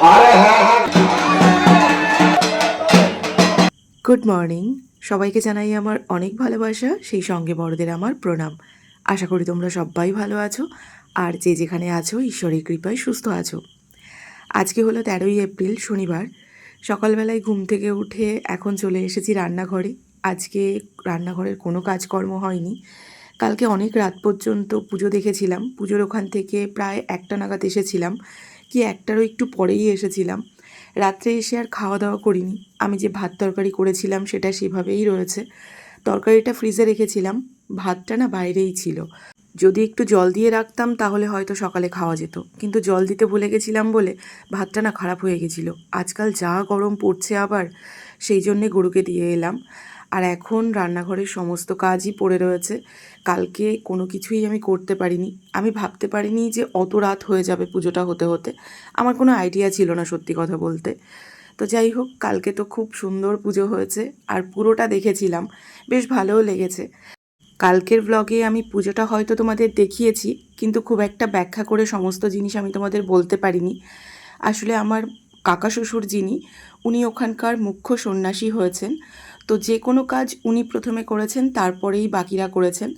Good morning সবাইকে জানাই আমার অনেক ভালোবাসা, সেই সঙ্গে বড়দের আমার প্রণাম। আশা করি তোমরা সবাই ভালো আছো, আর যে যেখানে আছো, ঈশ্বরের কৃপায় সুস্থ আছো। আজকে হলো তেরোই এপ্রিল, শনিবার। সকালবেলায় ঘুম থেকে উঠে এখন চলে এসেছি রান্নাঘরে। আজকে রান্নাঘরের কোনো কাজকর্ম হয়নি। কালকে অনেক রাত পর্যন্ত পুজো দেখেছিলাম। পুজোর ওখান থেকে প্রায় একটা নাগাদ এসেছিলাম। কি একটারও একটু পরেই এসেছিলাম। রাত্রে এসে আর খাওয়া দাওয়া করিনি। আমি যে ভাত তরকারি করেছিলাম সেটা সেভাবেই রয়েছে। তরকারিটা ফ্রিজে রেখেছিলাম। ভাতটা না বাইরেই ছিল। যদি একটু জল দিয়ে রাখতাম তাহলে হয়তো সকালে খাওয়া যেত। কিন্তু জল দিতে ভুলে গেছিলাম বলে ভাতটা না খারাপ হয়ে গেছিল। আজকাল যা গরম পড়ছে আবার, সেই জন্যে গরুকে দিয়ে এলাম। আর এখন রান্নাঘরের সমস্ত কাজই পড়ে রয়েছে। কালকে কোনো কিছুই আমি করতে পারিনি। আমি ভাবতে পারিনি যে অত রাত হয়ে যাবে পুজোটা হতে হতে। আমার কোনো আইডিয়া ছিল না সত্যি কথা বলতে। তো যাই হোক, কালকে তো খুব সুন্দর পুজো হয়েছে আর পুরোটা দেখেছিলাম। বেশ ভালোও লেগেছে। কালকের ব্লগে আমি পুজোটা হয়তো তোমাদের দেখিয়েছি, কিন্তু খুব একটা ব্যাখ্যা করে সমস্ত জিনিস আমি তোমাদের বলতে পারিনি। আসলে আমার কাকা শ্বশুর যিনি, উনি ওখানকার মুখ্য সন্ন্যাসী হয়েছেন। তো যে কোনো কাজ উনি প্রথমে করেছেন, তারপরেই বাকিরা করেছেন।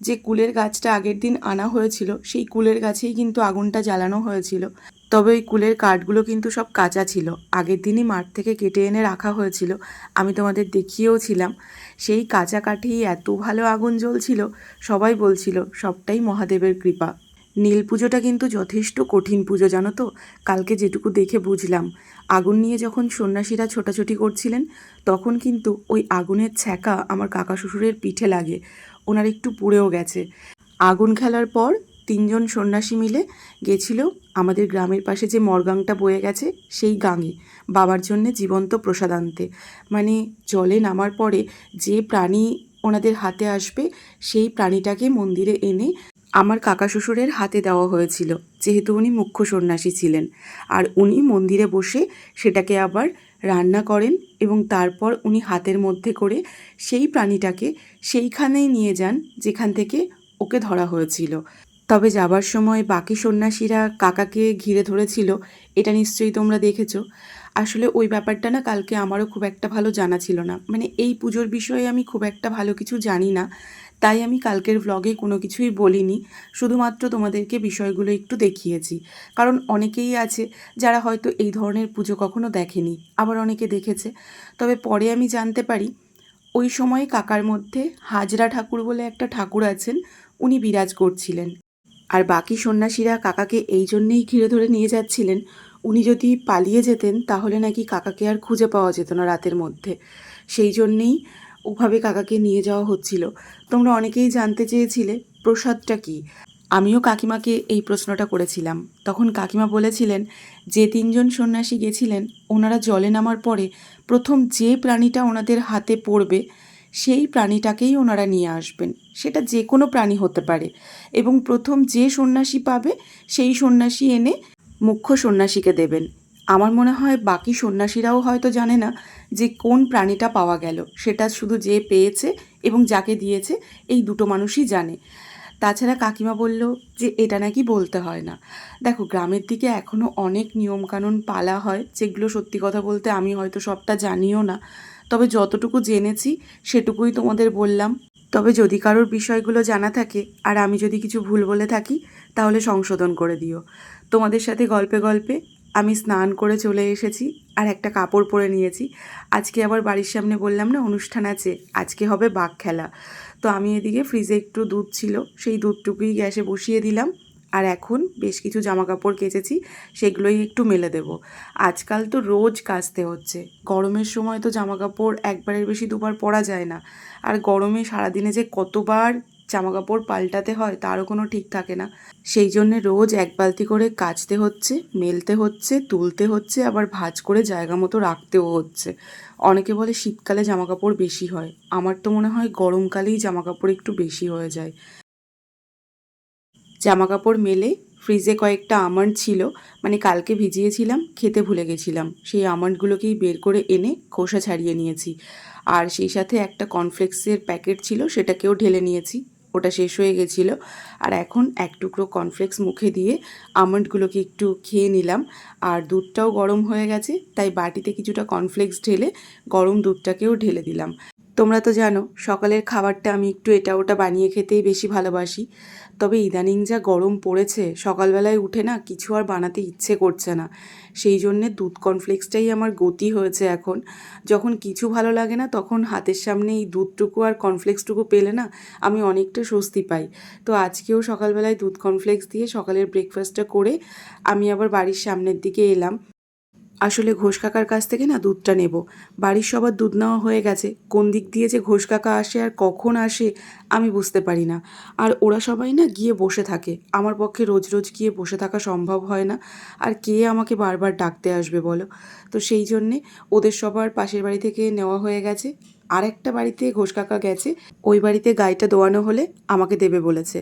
যে কুলের গাছটা আগের দিন আনা হয়েছিল, সেই কুলের গাছেই কিন্তু আগুনটা জ্বালানো হয়েছিল। তবে ওই কুলের কাঠগুলো কিন্তু সব কাঁচা ছিল। আগের দিনই মাঠ থেকে কেটে এনে রাখা হয়েছিল। আমি তোমাদের দেখিয়েও ছিলাম। সেই কাঁচা কাঠেই এত ভালো আগুন জ্বলছিল, সবাই বলছিল, সবটাই মহাদেবের কৃপা। নীল পুজোটা কিন্তু যথেষ্ট কঠিন পুজো, জানো তো? কালকে যেটুকু দেখে বুঝলাম। আগুন নিয়ে যখন সন্ন্যাসীরা ছোটাছুটি করছিলেন, তখন কিন্তু ওই আগুনের ছ্যাঁকা আমার কাকা শ্বশুরের পিঠে লাগে। ওনার একটু পুড়েও গেছে। আগুন খেলার পর তিনজন সন্ন্যাসী মিলে গেছিল আমাদের গ্রামের পাশে যে মরগাংটা বয়ে গেছে, সেই গাঙে বাবার জন্যে জীবন্ত প্রসাদ আনতে। মানে জলে নামার পরে যে প্রাণী ওনাদের হাতে আসবে, সেই প্রাণীটাকে মন্দিরে এনে আমার কাকা শ্বশুরের হাতে দেওয়া হয়েছিল, যেহেতু উনি মুখ্য সন্ন্যাসী ছিলেন। আর উনি মন্দিরে বসে সেটাকে আবার রান্না করেন এবং তারপর উনি হাতের মধ্যে করে সেই প্রাণীটাকে সেইখানেই নিয়ে যান, যেখান থেকে ওকে ধরা হয়েছিল। তবে যাবার সময় বাকি সন্ন্যাসীরা কাকাকে ঘিরে ধরেছিল, এটা নিশ্চয়ই তোমরা দেখেছ। আসলে ওই ব্যাপারটা না কালকে আমারও খুব একটা ভালো জানা ছিল না। মানে এই পুজোর বিষয়ে আমি খুব একটা ভালো কিছু জানি না। তাই আমি কালকের ভ্লগে কোনো কিছুই বলিনি, শুধুমাত্র তোমাদেরকে বিষয়গুলো একটু দেখিয়েছি। কারণ অনেকেই আছে যারা হয়তো এই ধরনের পুজো কখনো দেখেনি, আবার অনেকে দেখেছে। তবে পরে আমি জানতে পারি, ওই সময় কাকার মধ্যে হাজরা ঠাকুর বলে একটা ঠাকুর আছেন, উনি বিরাজ করছিলেন। আর বাকি সন্ন্যাসীরা কাকাকে এই জন্যেই ঘিরে ধরে নিয়ে যাচ্ছিলেন, উনি যদি পালিয়ে যেতেন তাহলে নাকি কাকাকে আর খুঁজে পাওয়া যেত না রাতের মধ্যে। সেই জন্যেই ওভাবে কাকাকে নিয়ে যাওয়া হচ্ছিল। তোমরা অনেকেই জানতে চেয়েছিলে, প্রসাদটা কি? আমিও কাকিমাকে এই প্রশ্নটা করেছিলাম। তখন কাকিমা বলেছিলেন, যে তিনজন সন্ন্যাসী গেছিলেন, ওনারা জলে নামার পরে প্রথম যে প্রাণীটা ওনাদের হাতে পড়বে, সেই প্রাণীটাকেই ওনারা নিয়ে আসবেন। সেটা যে কোনো প্রাণী হতে পারে। এবং প্রথম যে সন্ন্যাসী পাবে, সেই সন্ন্যাসী এনে মুখ্য সন্ন্যাসীকে দেবেন। আমার মনে হয় বাকি সন্ন্যাসীরাও হয়তো জানে না যে কোন প্রাণীটা পাওয়া গেল, সেটা শুধু যে পেয়েছে এবং যাকে দিয়েছে, এই দুটো মানুষই জানে। তাছাড়া কাকিমা বলল যে এটা নাকি বলতে হয় না। দেখো, গ্রামের দিকে এখনও অনেক নিয়মকানুন পালা হয়, যেগুলো সত্যি কথা বলতে আমি হয়তো সবটা জানিও না। তবে যতটুকু জেনেছি, সেটুকুই তোমাদের বললাম। তবে যদি কারোর বিষয়গুলো জানা থাকে, আর আমি যদি কিছু ভুল বলে থাকি, তাহলে সংশোধন করে দিও। তোমাদের সাথে গল্পে গল্পে আমি স্নান করে চলে এসেছি। আর একটা কাপড় পরে নিয়েছি। আজকে আবার বাড়ির সামনে বললাম, না, অনুষ্ঠান আছে। আজকে হবে বাঘ খেলা। তো আমি এদিকে ফ্রিজে একটু দুধ ছিল, সেই দুধটুকুই গ্যাসে বসিয়ে দিলাম। আর এখন বেশ কিছু জামা কাপড় কেচেছি, সেগুলোই একটু মেলে দেব। আজকাল তো রোজ কাচতে হচ্ছে। গরমের সময় তো জামা কাপড় একবারের বেশি দুবার পরা যায় না। আর গরমে সারাদিনে যে কতবার জামা কাপড় পাল্টাতে হয়, তারও কোনো ঠিক থাকে না। সেই জন্যে রোজ এক বালতি করে কাচতে হচ্ছে, মেলতে হচ্ছে, তুলতে হচ্ছে, আবার ভাঁজ করে জায়গা মতো রাখতেও হচ্ছে। অনেকে বলে শীতকালে জামা কাপড় বেশি হয়। আমার তো মনে হয় গরমকালেই জামা কাপড় একটু বেশি হয়ে যায়। জামা কাপড় মেলে, ফ্রিজে কয়েকটা আমন্ড ছিল মানে কালকে ভিজিয়েছিলাম, খেতে ভুলে গেছিলাম। সেই আমন্ডগুলোকেই বের করে এনে খোসা ছাড়িয়ে নিয়েছি। আর সেই সাথে একটা কর্নফ্লেক্সের প্যাকেট ছিল, সেটাকেও ঢেলে নিয়েছি। ওটা শেষ হয়ে গেছিল। আর এখন এক টুকরো কর্নফ্লেক্স মুখে দিয়ে আমন্ডগুলোকে একটু খেয়ে নিলাম। আর দুধটাও গরম হয়ে গেছে, তাই বাটিতে কিছুটা কর্নফ্লেক্স ঢেলে গরম দুধটাকেও ঢেলে দিলাম। তোমরা তো জানো, সকালের খাবারটা আমি একটু এটা ওটা বানিয়ে খেতেই বেশি ভালোবাসি। তবে ইদানিং যা গরম পড়েছে, সকালবেলায় উঠে না কিছু আর বানাতে ইচ্ছে করছে না। সেই জন্যে দুধ কর্নফ্লেক্সটাই আমার গতি হয়েছে এখন। যখন কিছু ভালো লাগে না, তখন হাতের সামনে এই দুধটুকু আর কর্নফ্লেক্সটুকু পেলে না আমি অনেকটা স্বস্তি পাই। তো আজকেও সকালবেলায় দুধ কর্নফ্লেক্স দিয়ে সকালের ব্রেকফাস্টটা করে আমি আবার বাড়ির সামনের দিকে এলাম। আসলে ঘোষ কাকার কাছ থেকে না দুধটা নেব। বাড়ির সবার দুধ নেওয়া হয়ে গেছে। কোন দিক দিয়ে যে ঘোষ কাকা আসে আর কখন আসে, আমি বুঝতে পারি না। আর ওরা সবাই না গিয়ে বসে থাকে। আমার পক্ষে রোজ রোজ গিয়ে বসে থাকা সম্ভব হয় না। আর কে আমাকে বারবার ডাকতে আসবে বলো? তো সেই জন্যে ওদের সবার পাশের বাড়ি থেকে নেওয়া হয়ে গেছে। আর একটা বাড়িতে ঘোষ কাকা গেছে। ওই বাড়িতে গাইটা দোয়ানো হলে আমাকে দেবে বলেছে।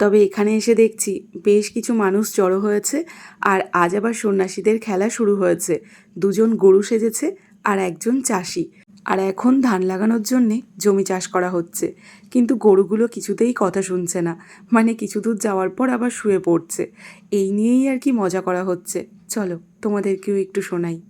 তবে এখানে এসে দেখছি বেশ কিছু মানুষ জড়ো হয়েছে আর আজ আবার সন্ন্যাসীদের খেলা শুরু হয়েছে। দুজন গরু সেজেছে আর একজন চাষি। আর এখন ধান লাগানোর জন্যে জমি চাষ করা হচ্ছে। কিন্তু গরুগুলো কিছুতেই কথা শুনছে না। মানে কিছু দূর যাওয়ার পর আবার শুয়ে পড়ছে। এই নিয়েই আর কি মজা করা হচ্ছে। চলো তোমাদেরকেও একটু শোনাই।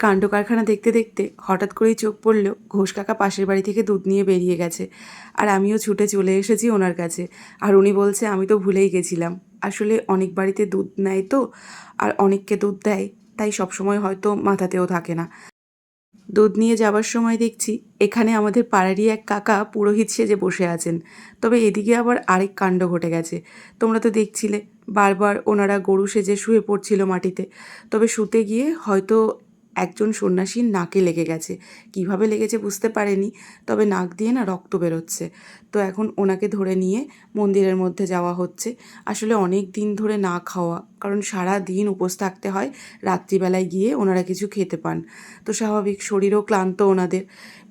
কাণ্ড কারখানা দেখতে দেখতে হঠাৎ করেই চোখ পড়ল ঘোষ কাকা পাশের বাড়ি থেকে দুধ নিয়ে বেরিয়ে গেছে। আর আমিও ছুটে চলে এসেছি ওনার কাছে। আর উনি বলছে, আমি তো ভুলেই গেছিলাম। আসলে অনেক বাড়িতে দুধ নেয় তো, আর অনেককে দুধ দেয়। তাই সবসময় হয়তো মাথাতেও থাকে না। দুধ নিয়ে যাবার সময় দেখছি, এখানে আমাদের পাড়ারই এক কাকা পুরোহিত সেজে বসে আছেন। তবে এদিকে আবার আরেক কাণ্ড ঘটে গেছে। তোমরা তো দেখছিলে, বারবার ওনারা গরু সেজে শুয়ে পড়ছিল মাটিতে। তবে শুতে গিয়ে হয়তো একজন সন্ন্যাসীর নাকে লেগে গেছে। কীভাবে লেগেছে বুঝতে পারেনি, তবে নাক দিয়ে না রক্ত বেরোচ্ছে। তো এখন ওনাকে ধরে নিয়ে মন্দিরের মধ্যে যাওয়া হচ্ছে। আসলে অনেক দিন ধরে না খাওয়া, কারণ সারা দিন উপোস থাকতে হয়, রাত্রিবেলায় গিয়ে ওনারা কিছু খেতে পান। তো স্বাভাবিক শরীরও ক্লান্ত ওনাদের।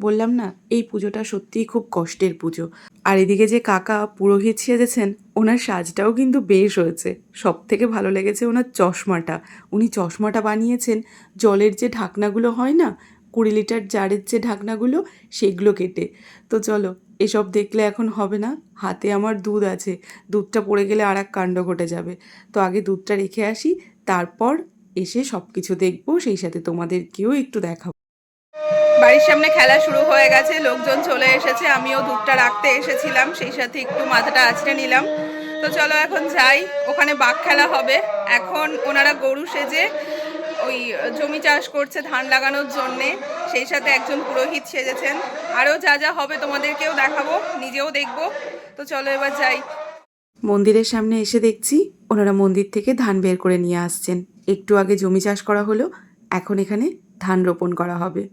বললাম না, এই পুজোটা সত্যিই খুব কষ্টের পুজো। আর এদিকে যে কাকা পুরোহিত সেজেছেন, ওনার সাজটাও কিন্তু বেশ হয়েছে। সব থেকে ভালো লেগেছে ওনার চশমাটা। উনি চশমাটা বানিয়েছেন, জলের যে ঢাকনাগুলো হয় না, কুড়ি লিটার জারের যে ঢাকনাগুলো, সেগুলো কেটে। তো চলো, এসব দেখলে এখন হবে না, হাতে আমার দুধ আছে, দুধটা পড়ে গেলে আর এক কাণ্ড ঘটে যাবে। তো আগে দুধটা রেখে আসি, তারপর এসে সব কিছু দেখব, সেই সাথে তোমাদেরকেও একটু দেখাবো। বাড়ির সামনে খেলা শুরু হয়ে গেছে, লোকজন চলে এসেছে, আমিও দুধটা রাখতে এসেছিলাম, সেই সাথে একটু মাথাটা আছড়ে নিলাম। তো চলো এখন যাই, ওখানে বাঘ খেলা হবে। এখন ওনারা গরু সেজে ওই জমি চাষ করছে ধান লাগানোর জন্যে, সেই সাথে একজন পুরোহিত সেজেছেন। আরও যা যা হবে তোমাদেরকেও দেখাবো, নিজেও দেখব। তো চলো এবার যাই। মন্দিরের সামনে এসে দেখছি ওনারা মন্দির থেকে ধান বের করে নিয়ে আসছেন। একটু আগে জমি চাষ করা হলো, এখন এখানে ধান রোপণ করা হবে।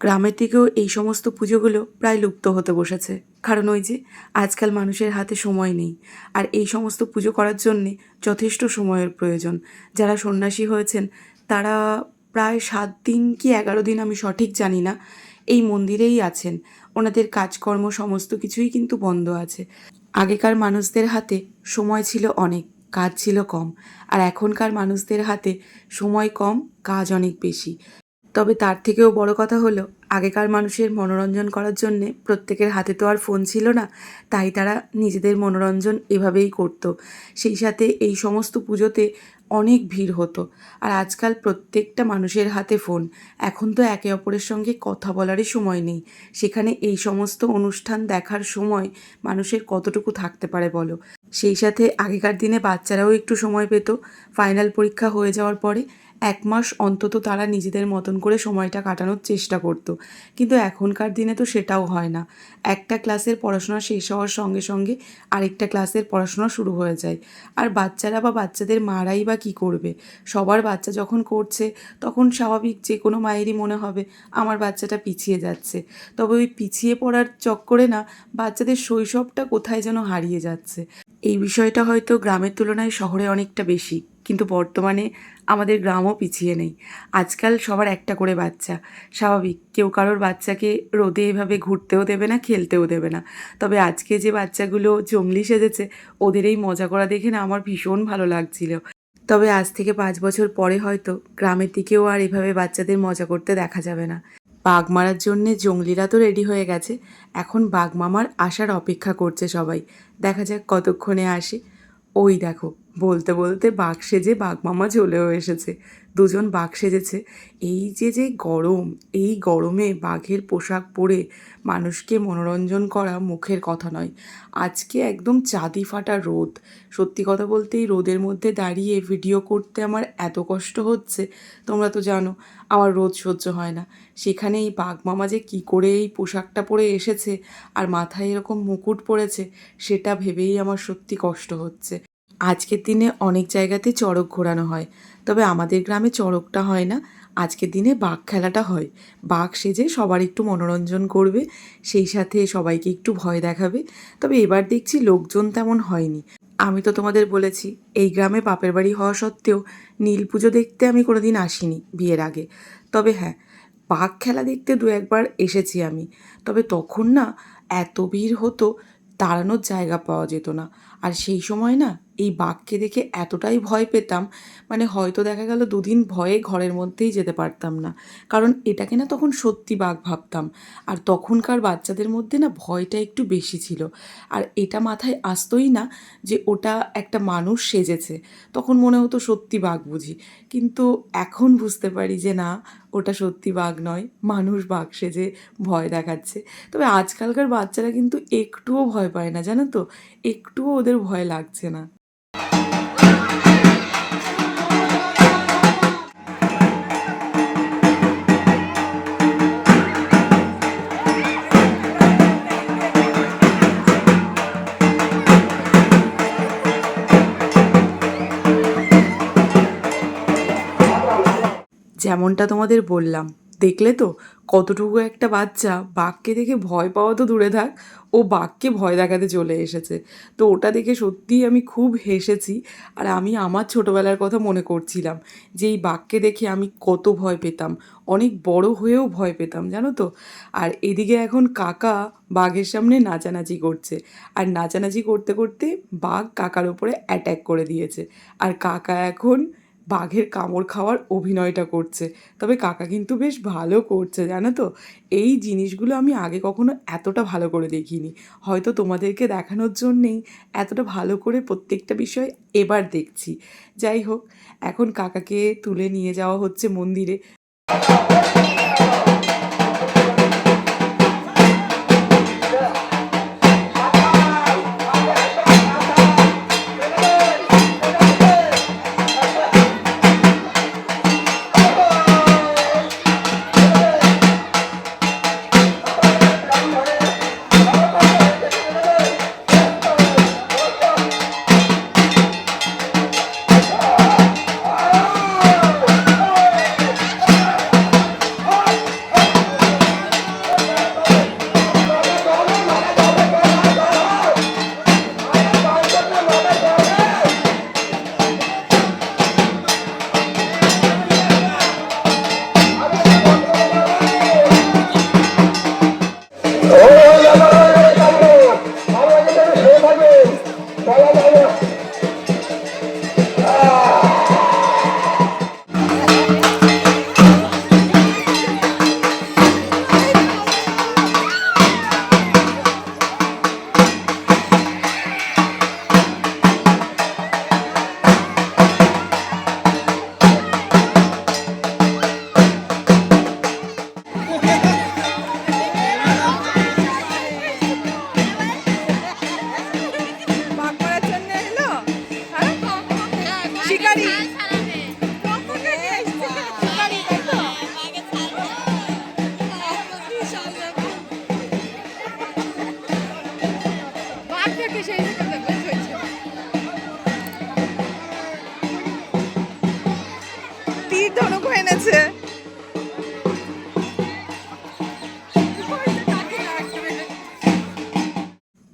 গ্রামের দিকেও এই সমস্ত পুজোগুলো প্রায় লুপ্ত হতে বসেছে। কারণ ওই যে আজকাল মানুষের হাতে সময় নেই। আর এই সমস্ত পুজো করার জন্যে যথেষ্ট সময়ের প্রয়োজন। যারা সন্ন্যাসী হয়েছেন, তারা প্রায় সাত দিন কি এগারো দিন আমি সঠিক জানি না। এই মন্দিরেই আছেন। ওনাদের কাজকর্ম সমস্ত কিছুই কিন্তু বন্ধ আছে। আগেকার মানুষদের হাতে সময় ছিল অনেক, কাজ ছিল কম। আর এখনকার মানুষদের হাতে সময় কম, কাজ অনেক বেশি। তবে তার থেকেও বড় কথা হলো, আগেকার মানুষের মনোরঞ্জন করার জন্যে প্রত্যেকের হাতে তো আর ফোন ছিল না, তাই তারা নিজেদের মনোরঞ্জন এভাবেই করত। সেই সাথে এই সমস্ত পুজোতে অনেক ভিড় হতো, আর আজকাল প্রত্যেকটা মানুষের হাতে ফোন। এখন তো একে অপরের সঙ্গে কথা বলারই সময় নেই। সেখানে এই সমস্ত অনুষ্ঠান দেখার সময় মানুষের কতটুকু থাকতে পারে বলো? সেই সাথে আগেকার দিনে বাচ্চারাও একটু সময় পেত। ফাইনাল পরীক্ষা হয়ে যাওয়ার পরে এক মাস অন্তত তারা নিজেদের মতন করে সময়টা কাটানোর চেষ্টা করত। কিন্তু এখনকার দিনে তো সেটাও হয় না। একটা ক্লাসের পড়াশোনা শেষ হওয়ার সঙ্গে সঙ্গে আরেকটা ক্লাসের পড়াশোনা শুরু হয়ে যায়। আর বাচ্চারা বা বাচ্চাদের মারাই বা কী করবে? সবার বাচ্চা যখন করছে, তখন স্বাভাবিক যে কোনো মায়েরই মনে হবে, আমার বাচ্চাটা পিছিয়ে যাচ্ছে। তবে ওই পিছিয়ে পড়ার চক্করে না, বাচ্চাদের শৈশবটা কোথায় যেন হারিয়ে যাচ্ছে। এই বিষয়টা হয়তো গ্রামের তুলনায় শহরে অনেকটা বেশি। কিন্তু বর্তমানে আমাদের গ্রামও পিছিয়ে নেই। আজকাল সবার একটা করে বাচ্চা। স্বাভাবিক, কেউ কারোর বাচ্চাকে রোদে এভাবে ঘুরতেও দেবে না, খেলতেও দেবে না। তবে আজকে যে বাচ্চাগুলো জঙ্গলি সেজেছে, ওদের এই মজা করা দেখে না আমার ভীষণ ভালো লাগছিল। তবে আজ থেকে পাঁচ বছর পরে হয়তো গ্রামের দিকেও আর এভাবে বাচ্চাদের মজা করতে দেখা যাবে না। বাঘ মারার জন্যে জঙ্গলিরা তো রেডি হয়ে গেছে। এখন বাঘ মামার আসার অপেক্ষা করছে সবাই। দেখা যাক কতক্ষণে আসে। ওই দেখো বলতে বলতে বাঘ সেজে বাঘ মামা চলেও এসেছে। দুজন বাঘ সেজেছে। এই যে যে গরম, এই গরমে বাঘের পোশাক পরে মানুষকে মনোরঞ্জন করা মুখের কথা নয়। আজকে একদম চাঁদি ফাটা রোদ। সত্যি কথা বলতে এই রোদের মধ্যে দাঁড়িয়ে ভিডিও করতে আমার এত কষ্ট হচ্ছে, তোমরা তো জানো, আমার রোদ সহ্য হয় না। সেখানে এই বাঘ মামা যে কী করে এই পোশাকটা পরে এসেছে আর মাথায় এরকম মুকুট পরেছে, সেটা ভেবেই আমার সত্যি কষ্ট হচ্ছে। আজকের দিনে অনেক জায়গাতে চড়ক ঘোরানো হয়। তবে আমাদের গ্রামে চড়কটা হয় না, আজকের দিনে বাঘ খেলাটা হয়। বাঘ সেজে সবার একটু মনোরঞ্জন করবে, সেই সাথে সবাইকে একটু ভয় দেখাবে। তবে এবার দেখছি লোকজন তেমন হয়নি। আমি তো তোমাদের বলেছি, এই গ্রামে বাপের বাড়ি হওয়া সত্ত্বেও নীল পুজো দেখতে আমি কোনোদিন আসিনি বিয়ের আগে। তবে হ্যাঁ বাঘ খেলা দেখতে দু একবার এসেছি আমি। তবে তখন না এত ভিড় হতো দাঁড়ানোর জায়গা পাওয়া যেত না। আর সেই সময় না এই বাঘকে দেখে এতটাই ভয় পেতাম মানে হয়তো দেখা গেল দুদিন ভয়ে ঘরের মধ্যেই যেতে পারতাম না। কারণ এটাকে না তখন সত্যি বাঘ ভাবতাম। আর তখনকার বাচ্চাদের মধ্যে না ভয়টা একটু বেশি ছিল। আর এটা মাথায় আসতোই না যে ওটা একটা মানুষ সেজেছে। তখন মনে হতো সত্যি বাঘ বুঝি। কিন্তু এখন বুঝতে পারি যে না, ওটা সত্যি বাঘ নয়, মানুষ বাঘ সেজে ভয় দেখাচ্ছে। তবে আজকালকার বাচ্চারা কিন্তু একটুও ভয় পায় না, জানো তো? একটুও ওদের ভয় লাগছে না। যেমনটা তোমাদের বললাম। দেখলে তো? কতটুকু একটা বাচ্চা বাঘকে দেখে ভয় পাওয়া তো দূরে থাক, ও বাঘকে ভয় দেখাতে চলে এসেছে। তো ওটা দেখে সত্যিই আমি খুব হেসেছি আর আমি আমার ছোটোবেলার কথা মনে করছিলাম যে এই বাঘকে দেখে আমি কত ভয় পেতাম, অনেক বড় হয়েও ভয় পেতাম, জানো তো? আর এদিকে এখন কাকা বাঘের সামনে নাচানাচি করছে আর নাচানাচি করতে করতে বাঘ কাকার ওপরে অ্যাট্যাক করে দিয়েছে। আর কাকা এখন বাঘের কামড় খাওয়ার অভিনয়টা করছে। তবে কাকা কিন্তু বেশ ভালো করছে, জানো তো? এই জিনিসগুলো আমি আগে কখনো এতটা ভালো করে দেখিনি। হয়তো তোমাদেরকে দেখানোর জন্যেই এতটা ভালো করে প্রত্যেকটা বিষয় এবার দেখছি। যাই হোক, এখন কাকাকে তুলে নিয়ে যাওয়া হচ্ছে মন্দিরে।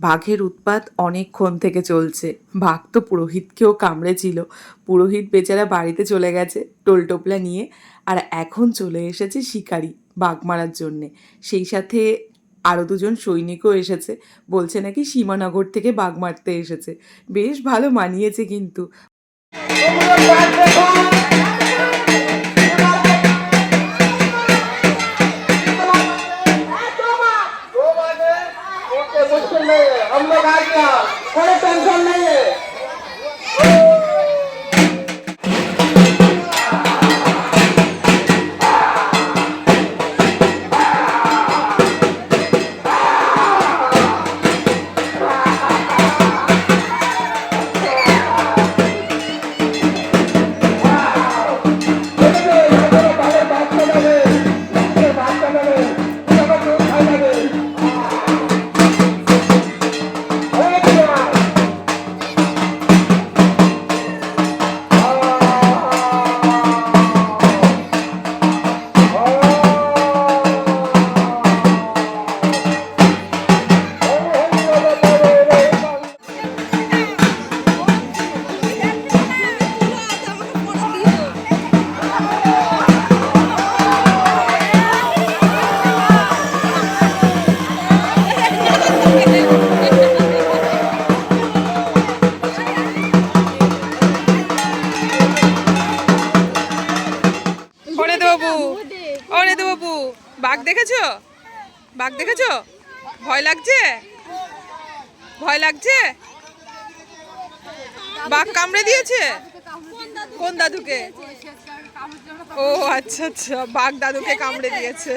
বাঘের উৎপাত অনেকক্ষণ থেকে চলছে। বাঘ তো পুরোহিতকেও কামড়েছিল। পুরোহিত বেচারা বাড়িতে চলে গেছে টোলটোপলা নিয়ে। আর এখন চলে এসেছে শিকারি বাঘ মারার জন্যে। সেই সাথে আরও দুজন সৈনিকও এসেছে বলছে নাকি সীমানগর থেকে বাঘ মারতে এসেছে বেশ ভালো মানিয়েছে কিন্তু दो बजे ओके मुश्किल नहीं है हम लोग आ गया कोई टेंशन नहीं লাগছে? বাঘ কামড়ে দিয়েছে? কোন দাদুকে? ও আচ্ছা আচ্ছা বাঘ দাদুকে কামড়ে দিয়েছে।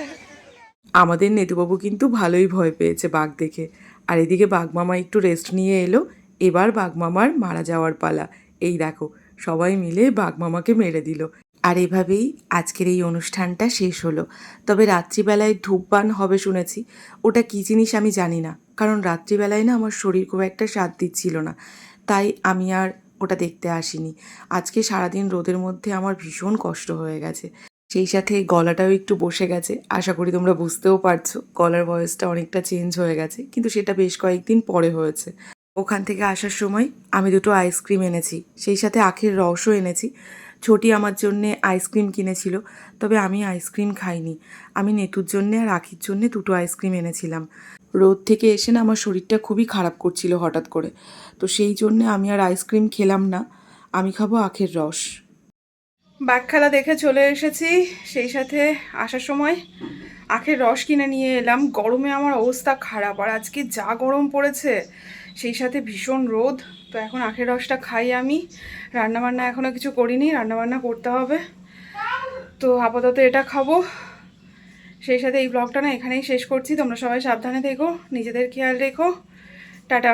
আমাদের নেতুবাবু কিন্তু ভালোই ভয় পেয়েছে বাঘ দেখে। আর এদিকে বাঘমামা একটু রেস্ট নিয়ে এলো। এবার বাঘমামার মারা যাওয়ার পালা। এই দেখো, সবাই মিলে বাঘমামাকে মেরে দিল। আর এভাবেই আজকের এই অনুষ্ঠানটা শেষ হলো। তবে রাত্রিবেলায় ধূপবান হবে শুনেছি। ওটা কী জিনিস আমি জানি না। কারণ রাত্রিবেলায় না আমার শরীর খুব একটা সাথ দিচ্ছিল না। তাই আমি আর ওটা দেখতে আসিনি। আজকে সারাদিন রোদের মধ্যে আমার ভীষণ কষ্ট হয়ে গেছে। সেই সাথে গলাটাও একটু বসে গেছে। আশা করি তোমরা বুঝতেও পারছ, গলার ভয়েসটা অনেকটা চেঞ্জ হয়ে গেছে। কিন্তু সেটা বেশ কয়েকদিন পরে হয়েছে। ওখান থেকে আসার সময় আমি দুটো আইসক্রিম এনেছি। সেই সাথে আখের রসও এনেছি। ছোটি আমার জন্যে আইসক্রিম কিনেছিল, তবে আমি আইসক্রিম খাইনি। আমি নেতুর জন্যে আর আখির জন্যে দুটো আইসক্রিম এনেছিলাম। রোদ থেকে এসে না আমার শরীরটা খুবই খারাপ করছিল হঠাৎ করে। তো সেই জন্যে আমি আর আইসক্রিম খেলাম না, আমি খাব আখের রস। বাঘ খেলা দেখে চলে এসেছি, সেই সাথে আসার সময় আখের রস কিনে নিয়ে এলাম। গরমে আমার অবস্থা খারাপ, আর আজকে যা গরম পড়েছে, সেই সাথে ভীষণ রোদ। তো এখন আখের রসটা খাই আমি। রান্নাবান্না এখনও কিছু করিনি, রান্নাবান্না করতে হবে। তো আপাতত এটা খাব। সেই সাথে এই ব্লগটা না এখানেই শেষ করছি। তোমরা সবাই সাবধানে থেকো, নিজেদের খেয়াল রেখো। টাটা।